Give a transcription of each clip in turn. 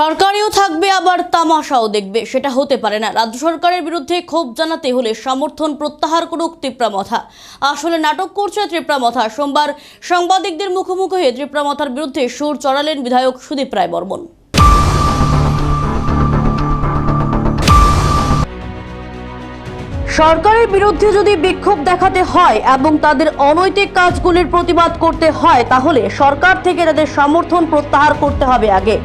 সরকারিও থাকবে আবার তামাশাও দেখবে, সেটা হতে পারে না। রাজ্য সরকারের বিরুদ্ধে ক্ষোভ জানাতে হলে সমর্থন প্রত্যাহার করুক ত্রিপ্রামথা আসলে নাটক করছে ত্রিপ্রামথা সোমবার সাংবাদিকদের মুখোমুখি হয়ে ত্রিপ্রামথার বিরুদ্ধে সুর চড়ালেন বিধায়ক সুদীপ রায় বর্মন। সরকারের বিরুদ্ধে যদি বিক্ষোভ দেখাতে হয় এবং তাদের অনৈতিক কাজগুলির প্রতিবাদ করতে হয়, তাহলে সরকার থেকে তাদের সমর্থন প্রত্যাহার করতে হবে আগে।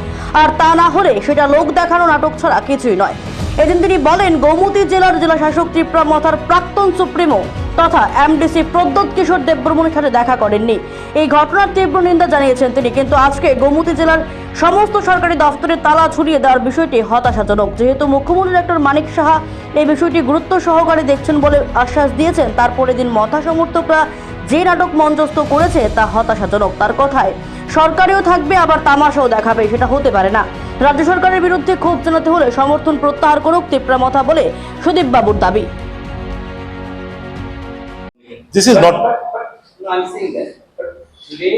আর তা না হলে সেটা লোক দেখানো নাটক ছাড়া কিছুই নয়। এদিন তিনি বলেন, গৌমতী জেলার জেলা শাসক ত্রিপুরা মথার প্রাক্তন সুপ্রিমো তথা এমডিসি প্রদ্যোৎ কিশোর দেববর্মনের সাথে দেখা করেননি। এই ঘটনার তীব্র নিন্দা জানিয়েছেন তিনি, কিন্তু আজকে গৌমতী জেলার সমস্ত সরকারি দফতরে তালা ছড়িয়ে দেওয়ার বিষয়টি হতাশাজনক। যেহেতু মুখ্যমন্ত্রী ডক্টর মানিক সাহা এই বিষয়টি গুরুত্ব সহকারে দেখছেন বলে আশ্বাস দিয়েছেন তারপরে দিন মথা সমর্থকরা যে নাটক মঞ্চস্থ করেছে তা হতাশাজনক। তার কথায় সরকারেও থাকবে আবার তামাশাও দেখাবে সেটা হতে পারে না রাজ্য সরকারের বিরুদ্ধে ক্ষোভ জানাতে হলে সমর্থন প্রত্যাহার করুক তীব্রামথা বলে সুদীপবাবুর দাবি This is not. No, I'm saying that. But today,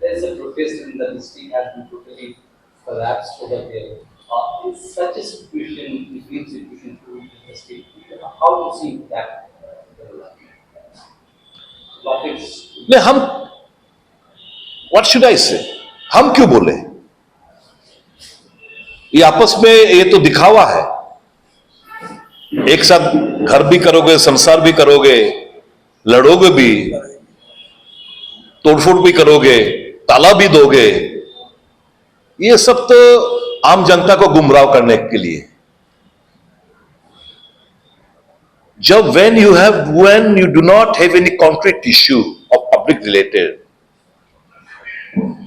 there's a protest and the district has been totally collapsed over there. Uh, in such a situation, between situation to the how do you see that? Politics. No, hum what should I से हम क्यों बोले? ये आपस में ये तो दिखावा है। एक साथ घर भी करोगे, संसार भी करोगे, लड़ोगे भी, तोड़फोड़ भी करोगे, ताला भी दोगे, ये सब तो आम जनता को गुमराह करने के लिए। जब when you have when you do not have any concrete issue of public related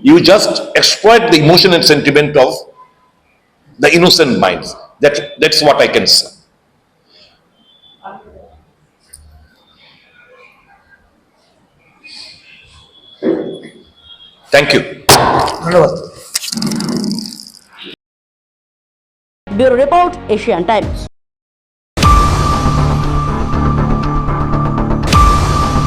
You just exploit the emotion and sentiment of the innocent minds. That, that's what I can say. Thank you. Bureau Report, Asian Times.